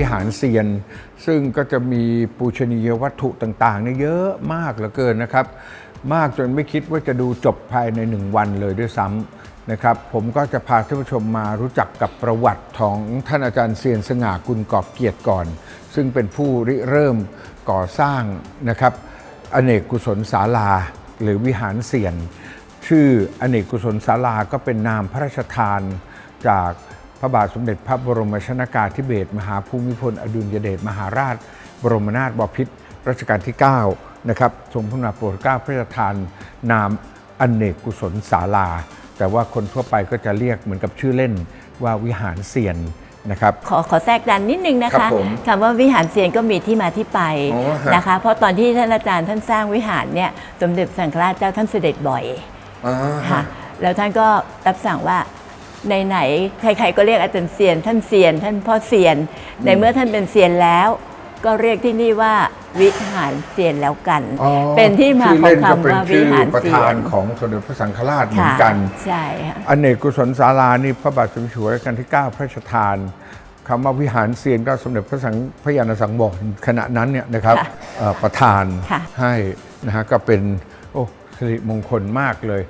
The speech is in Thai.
วิหารเซียน ซึ่งก็จะมีปูชนียวัตถุต่างๆเนี่ยเยอะมากเหลือเกินนะครับ มากจนไม่คิดว่าจะดูจบภายในหนึ่งวันเลยด้วยซ้ำนะครับ ผมก็จะพาท่านผู้ชมมารู้จักกับประวัติของท่านอาจารย์เซียนสง่ากุลกอบเกียรติก่อน ซึ่งเป็นผู้ริเริ่มก่อสร้างนะครับอเนกกุศลศาลาหรือวิหารเสียน ชื่ออเนกกุศลศาลาก็เป็นนามพระราชทานจาก พระบาทสมเด็จพระบรมชนากาธิเบศรมหาภูมิพล อดุลยเดชมหาราช บรมนาถบพิตรรัชกาลที่ 9 นะครับทรงพระกรุณาโปรดเกล้าพระราชทาน นามอเนกกุศลศาลา แต่ว่าคนทั่วไปก็จะเรียกเหมือนกับชื่อเล่นว่าวิหารเสียนนะครับขอขอแทรกดันนิดนึงนะครัคะบผมคำว่าวิหารเซียนก็มีที่มาที่ไปอ๋อฮะนะคะ เพราะตอนที่ท่านอาจารย์ท่านสร้างวิหารเนี่ยสมเด็จพระสังฆราชเจ้าท่านเสด็จบ่อยอ่าค่ะแล้วท่านก็รับสั่งว่าใน ไหนๆใครๆก็เรียกอาจารย์เซียน ท่านเซียน ท่านพ่อเซียน ในเมื่อท่านเป็นเซียนแล้ว ก็เรียกที่นี่ว่าวิหารเซียนแล้วกัน อ๋อเป็นที่มาชื่อของเล่นก็เป็นคำว่าวิชื่อหารประเซียธานนของสมเด็จพระสังฆราชเหมือค่ะนกันใช่ค่ะอเนกกุศลศาลานี่พระบาทสมเด็จหัวรัชกาลที่ 9 พระราชทานคำว่าวิหารเซียนก็สมเด็จพระสังพระยาณสังวรขณะนั้นเนี่ยนะครับค่ะเอ่อประธานค่ะ ให้นะฮะก็เป็นโอ้สิริมงคลมากเลย